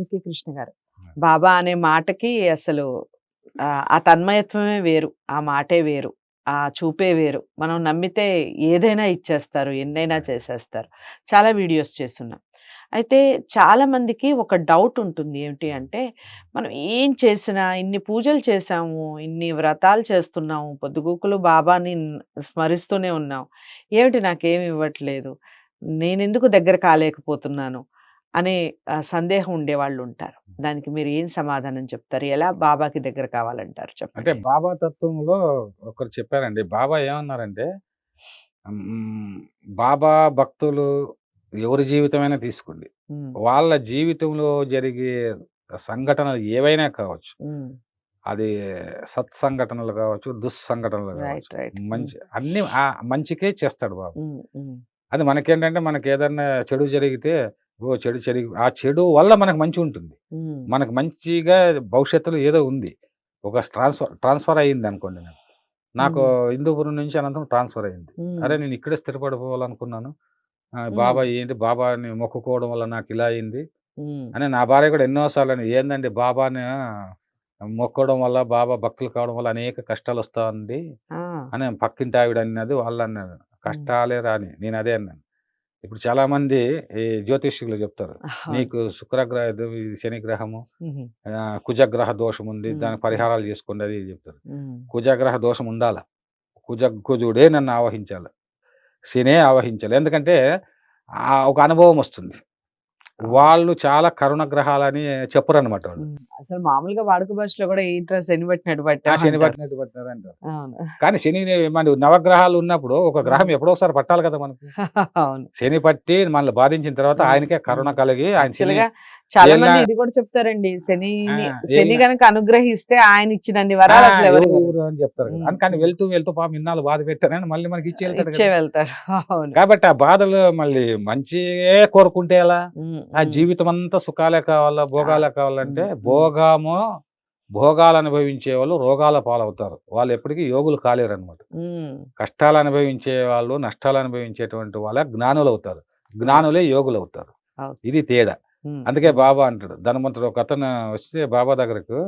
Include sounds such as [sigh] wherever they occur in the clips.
Mickey Krishna గారు. బాబా అనే మాటకి అసలు ఆ, తన్మయత్వమే వేరు ఆ మాటే వేరు ఆ చూపే వేరు. మనం నమ్మితే ఏదైనా ఇచ్చేస్తారు ఎన్నైనా చేసేస్తారు. చాలా వీడియోస్ చేస్తున్నాం. అయితే చాలా మందికి ఒక డౌట్ ఉంటుంది ఏమిటి అంటే మనం ఏం చేసినా ఇన్ని పూజలు చేసాము ఇన్ని వ్రతాలు చేస్తున్నాము పొద్దుగూకులు బాబాని స్మరిస్తూనే ఉన్నాం. ఏమిటి నాకేమి ఇవ్వట్లేదు? నేను ఎందుకు దగ్గర కాలేకపోతున్నాను? అనే సందేహం ఉండేవాళ్ళు ఉంటారు దానికి మీరు ఏం సమాధానం చెప్తారు? ఎలా బాబాకి దగ్గర కావాలంటారు? అంటే చెప్పండి. బాబా తత్వంలో ఒకరు చెప్పారండి. బాబా ఏమన్నారంటే బాబా భక్తులు ఎవరి జీవితమైనా తీసుకోండి. వాళ్ళ జీవితంలో జరిగే సంఘటనలు ఏవైనా కావచ్చు. అది సత్సంఘటనలు కావచ్చు దుస్సంఘటనలు కావచ్చు. మంచి అన్ని మంచికే చేస్తాడు బాబు. అది మనకేంటంటే మనకి ఏదన్నా చెడు జరిగితే ఓ చెడు జరిగి ఆ చెడు వల్ల మనకు మంచి ఉంటుంది మనకు మంచిగా భవిష్యత్తులో ఏదో ఉంది. ఒక ట్రాన్స్ఫర్ ట్రాన్స్ఫర్ అయ్యింది అనుకోండి నాకు నాకు హిందూపురం నుంచి అనంతరం ట్రాన్స్ఫర్ అయింది అరే నేను ఇక్కడే స్థిరపడిపోవాలనుకున్నాను. ఆ, మ్మ్. బాబా ఏంటి బాబాని మొక్కుకోవడం వల్ల నాకు ఇలా అయింది అని నా భార్య కూడా ఎన్నోసార్లు అని ఏందండి బాబాని మొక్కడం వల్ల బాబా భక్తులు కావడం వల్ల అనేక కష్టాలు వస్తాయండి అని పక్కింటి ఆవిడ అన్నది వాళ్ళు అన్నారు కష్టాలే రాని నేను అదే అన్నాను. ఇప్పుడు చాలా మంది ఈ జ్యోతిష్యులు చెప్తారు. నీకు శుక్రగ్రహ ఇది శని గ్రహము ఉమ్, ఆ, కుజగ్రహ దోషం ఉంది. దానికి పరిహారాలు చేసుకోండి అది చెప్తారు. కుజగ్రహ దోషం ఉండాల. కుజ కుజుడే నన్ను ఆవహించాలి. శనే ఆవహించాలి. ఎందుకంటే ఒక అనుభవం వస్తుంది. వాళ్ళు చాలా కరుణ గ్రహాలని చెప్పరు అనమాట. అసలు మామూలుగా వాడుక భాషలో కూడా ఏంట్రా శని పట్టినట్టు ఆ పట్టా శని పట్టినట్టు పట్టినారు అంటారు కానీ శని మన నవగ్రహాలు ఉన్నప్పుడు ఒక గ్రహం ఎప్పుడో ఒకసారి పట్టాలి కదా మనకు. [laughs] శని పట్టి మనల్ని బాధించిన తర్వాత. ఆయనకే కరుణ కలిగి ఆయన చాలా మంది ఇది కూడా చెప్తారండి. శని శని గనక అనుగ్రహిస్తే ఆయన ఇచ్చినన్ని వరాలు అసలు ఎవరు అని చెప్తారు. అందుకని వెళ్తూ వెళ్తూ పాపం ఇన్నాళ్ళు బాధ పెట్టారని మళ్ళీ మనకి ఇచ్చి. వెళ్తారు. [laughs] కాబట్టి ఆ బాధలు మళ్ళీ మంచియే కోరుకుంటే ఎలా? ఆ జీవితం అంతా సుఖాలే కావాలా భోగాలే కావాలంటే. భోగము భోగాలు అనుభవించే వాళ్ళు రోగాల పాలవుతారు. వాళ్ళు ఎప్పటికీ యోగులు కాలేరు అనమాట కష్టాలు అనుభవించే వాళ్ళు నష్టాలు అనుభవించేటువంటి వాళ్ళ జ్ఞానులు అవుతారు జ్ఞానులే యోగులు అవుతారు. ఇది తేడా. అందుకే బాబా అంటాడు. ధనవంతుడు ఒక అతను వస్తే బాబా దగ్గరకు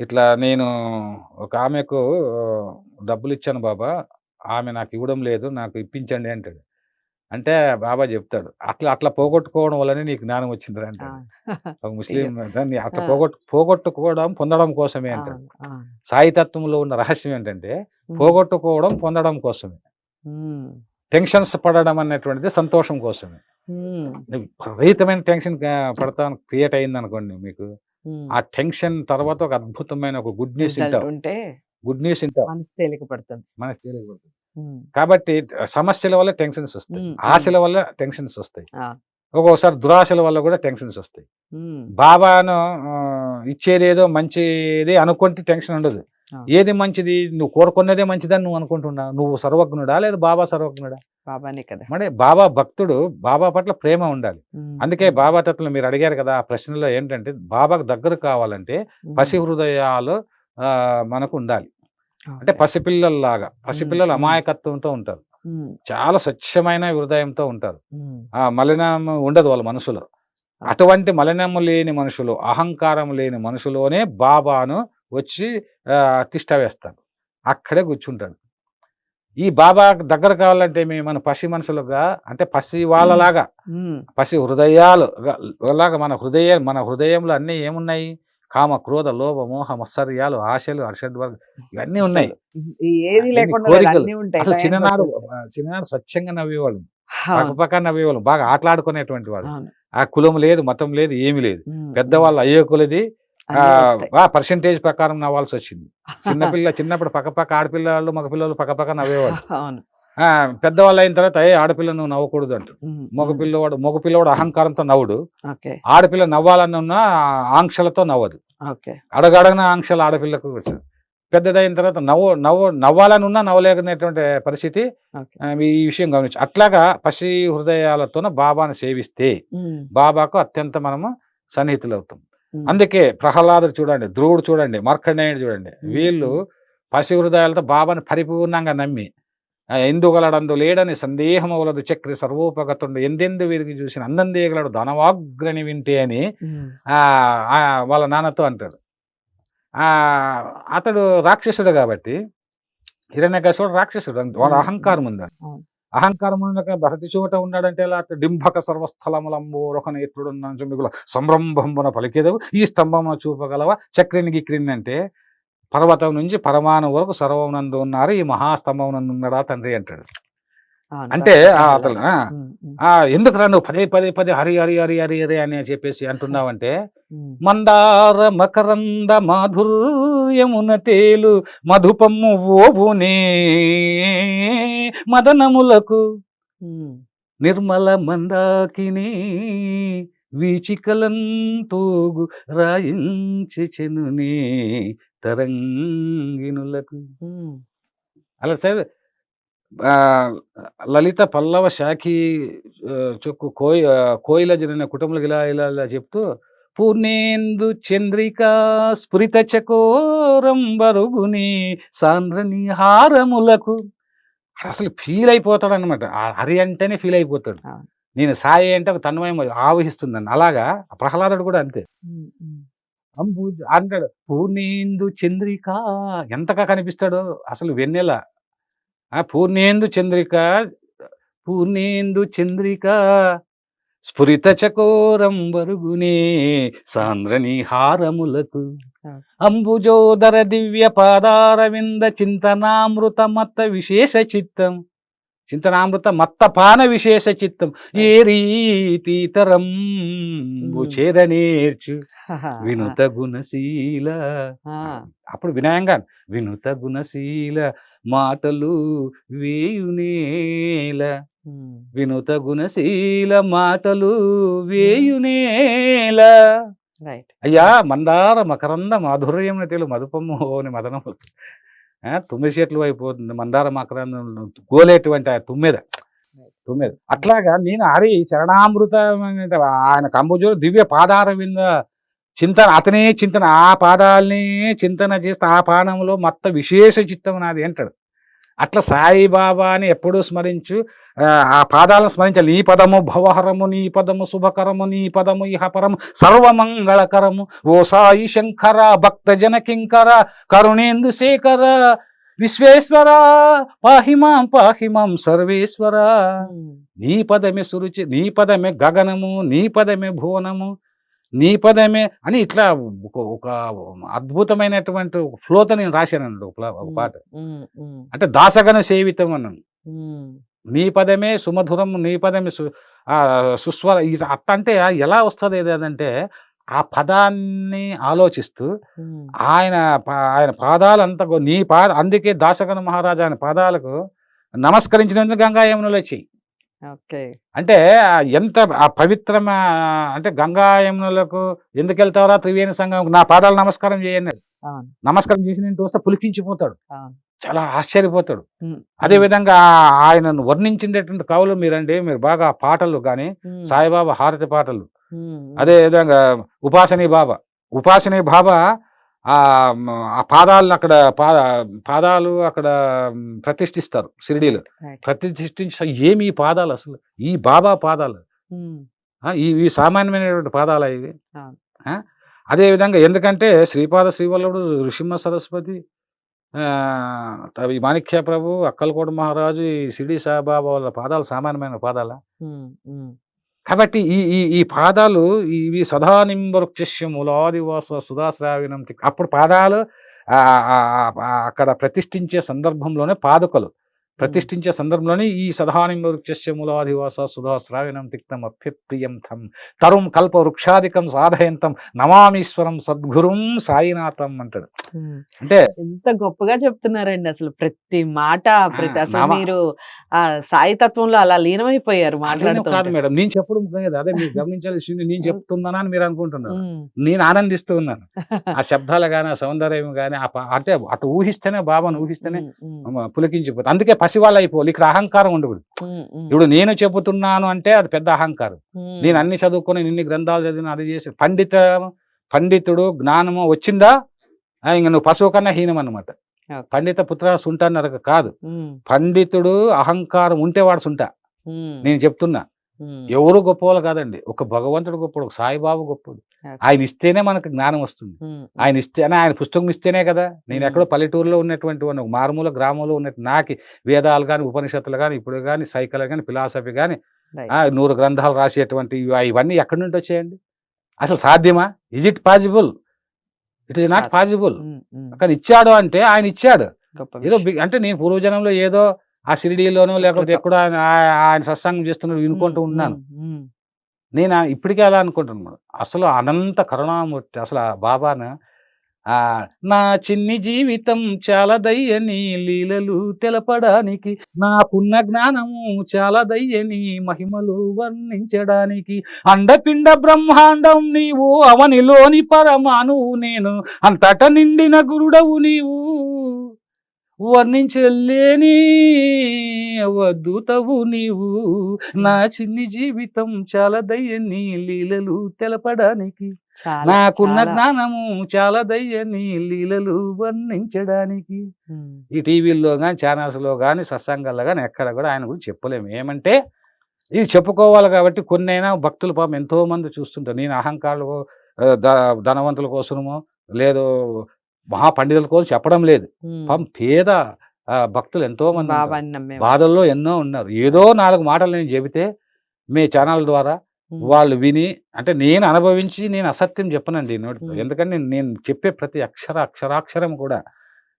ఇట్లా నేను ఒక ఆమెకు డబ్బులు ఇచ్చాను బాబా ఆమె నాకు ఇవ్వడం లేదు నాకు ఇప్పించండి అంటాడు. అంటే బాబా చెప్తాడు అట్లా అట్లా పోగొట్టుకోవడం వల్లనే నీకు జ్ఞానం వచ్చింది అంటాడు. ఒక [laughs] ముస్లిం దాన్ని అట్లా. పోగొట్టు పోగొట్టుకోవడం పొందడం కోసమే అంటాడు. అవును, అవును. సాయి తత్వంలో ఉన్న రహస్యం ఏంటంటే పోగొట్టుకోవడం పొందడం కోసమే. టెన్షన్స్ పడడం అనేటువంటిది సంతోషం కోసమే. విపరీతమైన టెన్షన్ పడతా క్రియేట్ అయింది అనుకోండి మీకు. ఆ టెన్షన్ తర్వాత ఒక అద్భుతమైన ఒక గుడ్ న్యూస్ ఉంటే గుడ్ న్యూస్ వింటావు. మనసు తేలిక పడుతుంది మనసు తేలికపడుతుంది. ఉమ్, కాబట్టి సమస్యల వల్ల టెన్షన్స్ వస్తాయి. ఆశల వల్ల టెన్షన్స్ వస్తాయి. ఒక్కొక్కసారి దురాశల వల్ల కూడా టెన్షన్స్ వస్తాయి. బాబాను ఆ, ఇచ్చేదేదో మంచిది అనుకుంటే టెన్షన్ ఉండదు. ఏది మంచిది? నువ్వు కోరుకున్నదే మంచిదని నువ్వు అనుకుంటున్నావు నువ్వు సర్వజ్ఞుడా లేదా బాబా సర్వజ్ఞుడా? బాబానే కదా. మరి బాబా భక్తుడు బాబా పట్ల ప్రేమ ఉండాలి. అందుకే బాబా తత్వం మీరు అడిగారు కదా ఆ ప్రశ్నలో ఏంటంటే బాబాకు దగ్గర కావాలంటే పసి హృదయాలు మనకు ఉండాలి. అంటే. పసిపిల్లల్లాగా పసిపిల్లలు. అమాయకత్వంతో ఉంటారు. చాలా స్వచ్ఛమైన హృదయంతో ఉంటారు. ఆ మలినం ఉండదు వాళ్ళ మనసులో. అటువంటి మలినము లేని మనుషులు అహంకారం లేని మనుషులోనే బాబాను వచ్చి తిష్ట వేస్తాడు. అక్కడే కూర్చుంటాడు. ఈ బాబా దగ్గర కావాలంటే మేము మన పసి మనుషులుగా అంటే పసి వాళ్ళలాగా పసి హృదయాలు లాగా మన హృదయ మన హృదయంలో అన్నీ ఏమున్నాయి? కామ క్రోధ లోభ మోహ మత్సర్యాలు ఆశలు అర్షడ్వర్గ ఇవన్నీ ఉన్నాయి. కోరికలు. అసలు చిన్ననాడు చిన్ననాడు స్వచ్ఛంగా నవ్వేవాళ్ళు. పక్కపక్క నవ్వేవాళ్ళు. బాగా ఆటలాడుకునేటువంటి వాళ్ళు. ఆ కులం లేదు మతం లేదు ఏమీ లేదు. పెద్దవాళ్ళు అయ్యే కొలది. పర్సంటేజ్ ప్రకారం నవ్వాల్సి వచ్చింది చిన్నపిల్ల చిన్నప్పుడు పక్కపక్క ఆడపిల్లలు మగ పిల్లలు పక్కపక్క నవ్వేవాళ్ళు. అవును. ఆ, పెద్దవాళ్ళు అయిన తర్వాత ఏ ఆడపిల్ల నువ్వు నవ్వకూడదు అంటారు ఉమ్, మగ ఉమ్, పిల్లవాడు మగ పిల్లవాడు అహంకారంతో నవ్వుడు. ఆడపిల్ల నవ్వాలని ఉన్న ఆంక్షలతో నవ్వదు. అడగడగన ఆంక్షలు ఆడపిల్లకు పెద్దదైన తర్వాత నవ్వు నవ్వు నవ్వాలని ఉన్నా నవ్వలేకునేటువంటి పరిస్థితి ఈ విషయం గమనించు. అట్లాగా పసి హృదయాలతోన బాబాను సేవిస్తే బాబాకు అత్యంత మనము సన్నిహితులు అవుతాం అందుకే ప్రహ్లాదుడు చూడండి ధ్రువుడు చూడండి మార్కండేయుడు చూడండి. వీళ్ళు పసి హృదయాలతో బాబాని పరిపూర్ణంగా నమ్మి ఎందుగలడందు లేడని సందేహమవలదు చక్రి సర్వోపగతుండు ఎందెందు వీరికి చూసిన అందందేగలడు ధనవాగ్రని వింటే అని వాళ్ళ నాన్నతో అంటాడు. ఆ అతడు రాక్షసుడు కాబట్టి హిరణ్యకశుడు రాక్షసుడు వాడు ఉమ్, అహంకారం ఉంది అహంకారం ప్రతి చోట ఉన్నాడంటే ఎలా? అంటే డింభక సర్వస్థలములంబోరొక నేత్రుడు మిగుల సంరంభంబున పలికేదవు. ఈ స్తంభమున చూపగలవ? చక్రిని గిక్రిని అంటే పర్వతం నుంచి పరమాణు వరకు సర్వమునందు ఉన్నారు. ఈ మహాస్తంభమునందు ఉన్నాడా తండ్రి అంటాడు. అంటే అతను ఎందుకు రా నువ్వు పదే పదే పదే హరి హరి హరి హరి హరి అని చెప్పేసి అంటున్నావంటే మందార మకరంద మాధుర్యమున తేలు మధుపమ్ము ఓబునే మదనములకు నిర్మల మందాకిని వీచికలంతోగు రాయించి చెనునే తరంగినులకు. అలా సార్ లలిత పల్లవ శాఖి చొక్కు కోయి కోయిల జరిగిన కుటుంబాలకు ఇలా ఇలా ఇలా చెప్తూ పూర్ణేందు చంద్రిక స్ఫురిత చకోరం బరుగుని సాంద్రని హారములకు. అసలు ఫీల్ అయిపోతాడు అనమాట హరి అంటేనే ఫీల్ అయిపోతాడు. నేను సాయి అంటే ఒక తన్మయం ఆవహిస్తుందని. అలాగా? ప్రహ్లాదుడు కూడా అంతే. ఉమ్, ఉమ్, అంబు అంటాడు పూర్ణేందు చంద్రిక ఎంతగా కనిపిస్తాడో అసలు వెన్నెల. ఆ పూర్ణేందు చంద్రిక పూర్ణేందు చంద్రిక స్ఫురిత చకోరం బరుగునే సాంద్రని హారములకు. అంబుజోదర దివ్య పాదారవింద చింతనామృత మత్త విశేష చిత్తం. చింతనామృత మత్త పాన విశేష చిత్తం. ఏ రీతి చేరనేర్చు హహ, వినుత గుణశీల. అప్పుడు వినయంగా వినుత గుణశీల మాటలు వేయునేల వినుత గుణశీల మాటలు వేయునేల అయ్యా మందార మకరంద మాధుర్యం తెలు మధుపము అని మదనము ఆ, తుమ్మిది చెట్లు అయిపోతుంది మందార మకరందం గోలేటువంటి ఆ తుమ్మెద. తుమ్మెద. అట్లాగా నేను హరి చరణామృతం ఆయన కంబుజు దివ్య పాదార వింద చింతన అతనే చింతన ఆ పాదాలనే చింతన చేస్తే ఆ పానంలో మొత్తం విశేష చిత్తం నాది అంటాడు. అట్లా సాయిబాబాని ఎప్పుడూ స్మరించు ఆ, ఆ పాదాలను స్మరించాలి. నీ పదము భవహరము నీ పదము శుభకరము నీ పదము ఇహపరము సర్వమంగళకరము. ఓ సాయి శంకర భక్త జన కింకర కరుణేందు శేఖర విశ్వేశ్వర పాహిమాం పాహిమాం సర్వేశ్వర. నీ పదమే సురుచి నీ పదమే గగనము నీ పదమే భువనము నీ పదమే అని ఇట్లా ఒక అద్భుతమైనటువంటి ఫ్లోతో నేను రాశానండి ఒక పాట. అంటే దాసగన సేవితం అన్నాను నీ పదమే సుమధురం నీ పదమే సుస్వర ఇది అట్ట అంటే ఎలా వస్తుంది ఏదంటే ఆ పదాన్ని ఆలోచిస్తూ ఆయన ఆయన పాదాలు అంత నీ పాద అందుకే దాసగన మహారాజా ఆయన పాదాలకు నమస్కరించినందుకు గంగా యమునలో ఓకే. అంటే ఎంత ఆ పవిత్రమ అంటే గంగా యమునలకు ఎందుకు వెళ్తావరా త్రివేణి సంఘం నా పాదాలు నమస్కారం చేయండి. నమస్కారం చేసి నేను చూస్తే పులికించిపోతాడు. చాలా ఆశ్చర్యపోతాడు. అదే విధంగా ఆయనను వర్ణించినటువంటి కవులు మీరండి మీరు బాగా పాటలు కానీ సాయిబాబా హారతి పాటలు అదే విధంగా ఉపాసనీ బాబా. ఉపాసనీ బాబా ఆ పాదాలను అక్కడ పాదాలు అక్కడ ప్రతిష్ఠిస్తారు షిరిడీలో. ప్రతిష్ఠించ ఏమి ఈ పాదాలు అసలు? ఈ బాబా పాదాలు. ఈ సామాన్యమైనటువంటి పాదాలు ఇవి? అవును. ఆ? అదే విధంగా ఎందుకంటే శ్రీపాద శ్రీవల్లుడు ఋషిమ సరస్వతి ఈ మాణిక్య ప్రభు అక్కలకోట మహారాజు ఈ సిడి సాయిబాబా వాళ్ళ పాదాలు సామాన్యమైన పాదాల? కాబట్టి ఈ ఈ ఈ పాదాలు ఇవి సదానింబరుక్షస్య మూలాదివాస సుధాశ్రావినం అప్పుడు పాదాలు అక్కడ ప్రతిష్ఠించే సందర్భంలోనే పాదుకలు. ప్రతిష్ఠించే సందర్భంలోనే ఈ సదానింబరుక్షస్య మూలాదివాస సుధాశ్రావినం తిక్తం అభ్యప్రియం తం. తరుం కల్ప వృక్షాధికం సాధయంతం నమామీశ్వరం సద్గురుం సాయినాథం అంటాడు. అంటే ఎంత గొప్పగా చెప్తున్నారండి అసలు ప్రతి మాట ప్రతి అసలు మీరు ఆ సాయి తత్వంలో అలా లీనమైపోయారు మాట్లాడుతూ కాదు మేడం నేను చెప్పడం లేదు అదే మీరు గమనించాలి నేను చెప్తున్నానా అని మీరు అనుకుంటున్నారు. నేను ఆనందిస్తూ ఉన్నాను. ఆ [laughs] శబ్దాలు కానీ ఆ సౌందర్యం కానీ అంటే అటు ఊహిస్తేనే బాబాను ఊహిస్తేనే పులకించిపోతుంది అందుకే పసివాళ్ళు అయిపోవాలి ఇక్కడ అహంకారం ఉండకూడదు. ఇప్పుడు నేను చెబుతున్నాను అంటే అది పెద్ద అహంకారం. నేను అన్ని చదువుకొని ఇన్ని గ్రంథాలు చదివిన అది చేసి పండిత పండితుడు జ్ఞానము వచ్చిందా? ఇంక నువ్వు పశువు కన్నా హీనం అనమాట. పండిత పుత్ర సుంట కాదు. పండితుడు అహంకారం ఉంటే వాడు సుంట. నేను చెప్తున్నా. ఎవరు గొప్పవాళ్ళు కాదండి. ఒక భగవంతుడు గొప్పడు ఒక సాయిబాబు గొప్పడు. ఆయన ఇస్తేనే మనకు జ్ఞానం వస్తుంది. ఆయన ఇస్తేనే ఆయన పుస్తకం ఇస్తేనే కదా. నేను. ఎక్కడో పల్లెటూరులో ఉన్నటువంటి వాడిని, ఒక మారుమూల గ్రామంలో ఉన్నట్టు నాకు వేదాలు కానీ ఉపనిషత్తులు కానీ ఇప్పుడు కానీ సైకిల్ కానీ ఫిలాసఫీ కానీ. నూరు గ్రంథాలు రాసేటువంటి ఇవ- ఇవన్నీ ఎక్కడి నుండి వచ్చాయండి? అసలు సాధ్యమా? Is it possible it is not. Possible కానీ ఇచ్చాడు అంటే ఆయన ఇచ్చాడు. ఏదో అంటే నేను పూర్వజనంలో ఏదో ఆ షిరిడీలోనో లేకపోతే. ఎక్కడో ఆయన సత్సంగం చేస్తున్నాడు వినుకుంటూ ఉన్నాను. నేను ఇప్పటికే అలా అనుకుంటున్నాను అసలు అనంత కరుణామూర్తి అసలు ఆ బాబాను ఆ నా చిన్ని జీవితం చాలా దయ్యని లీలలు తెలపడానికి నాకున్న జ్ఞానము చాలా దయ్యని మహిమలు వర్ణించడానికి అండపిండ బ్రహ్మాండం నీవు అవనిలోని పరమాణువు నేను అంతట నిండిన గురుడవు నీవు వర్ణించలేని అవధూతవు నీవు. నా చిన్ని జీవితం చాలా దయ్యని లీలలు తెలపడానికి. నాకున్న. జ్ఞానము చాలా దయ్యని లీలలు వర్ణించడానికి. ఈ టీవీల్లో కానీ ఛానల్స్లో కానీ సత్సంగాల్లో కానీ ఎక్కడ కూడా ఆయన గురించి చెప్పలేము ఏమంటే ఇది చెప్పుకోవాలి కాబట్టి కొన్నైనా భక్తులు పాపం ఎంతో మంది చూస్తుంటారు. నేను అహంకారులు ధనవంతుల కోసమో లేదు మహాపండితుల కోసం చెప్పడం లేదు. పాపం పేద భక్తులు ఎంతో మంది బాధల్లో ఎన్నో ఉన్నారు. ఏదో నాలుగు మాటలు నేను చెబితే మీ ఛానల్ ద్వారా వాళ్ళు విని అంటే నేను అనుభవించి నేను అసత్యం చెప్పనండి నోటితో. ఎందుకంటే నేను చెప్పే ప్రతి అక్షర అక్షరాక్షరం కూడా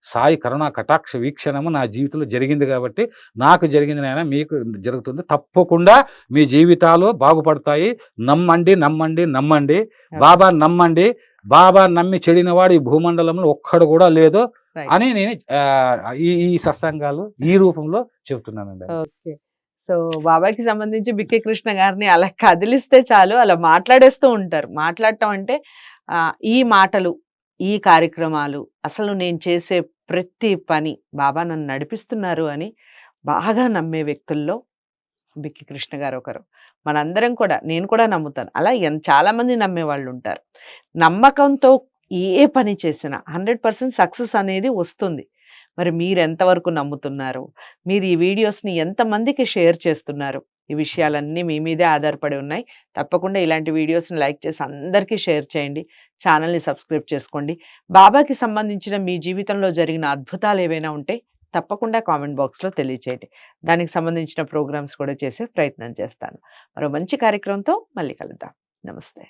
సాయి కరుణా కటాక్ష వీక్షణము నా జీవితంలో జరిగింది కాబట్టి నాకు జరిగింది నాయన మీకు జరుగుతుంది. తప్పకుండా మీ జీవితాలు బాగుపడతాయి. నమ్మండి నమ్మండి నమ్మండి. బాబా నమ్మండి. బాబా నమ్మి చెడిన వాడు ఈ భూమండలంలో ఒక్కడు కూడా లేదు. అని నేను ఈ ఈ సత్సంగాలు ఈ రూపంలో చెబుతున్నానండి. ఓకే. సో బాబాకి సంబంధించి బిక్కి కృష్ణ గారిని అలా కదిలిస్తే చాలు అలా మాట్లాడేస్తూ ఉంటారు. మాట్లాడటం అంటే ఈ మాటలు ఈ కార్యక్రమాలు అసలు నేను చేసే ప్రతి పని బాబా నన్ను నడిపిస్తున్నారు అని బాగా నమ్మే వ్యక్తుల్లో బిక్కి కృష్ణ గారు ఒకరు. మనందరం కూడా నేను కూడా నమ్ముతాను. అలా ఎన్ చాలా మంది నమ్మే వాళ్ళు ఉంటారు నమ్మకంతో ఏ పని చేసినా హండ్రెడ్ పర్సెంట్ సక్సెస్ అనేది వస్తుంది. మరి మీరు ఎంతవరకు నమ్ముతున్నారు? మీరు ఈ వీడియోస్ని ఎంతమందికి షేర్ చేస్తున్నారు? ఈ విషయాలన్నీ మీ మీదే ఆధారపడి ఉన్నాయి. తప్పకుండా ఇలాంటి వీడియోస్ని లైక్ చేసి అందరికీ షేర్ చేయండి. ఛానల్ని సబ్స్క్రైబ్ చేసుకోండి. బాబాకి సంబంధించిన మీ జీవితంలో జరిగిన అద్భుతాలు ఏవైనా ఉంటే తప్పకుండా కామెంట్ బాక్స్లో తెలియచేయండి. దానికి సంబంధించిన ప్రోగ్రామ్స్ కూడా చేసే ప్రయత్నం చేస్తాను. మరో మంచి కార్యక్రమంతో మళ్ళీ కలుద్దాం. నమస్తే.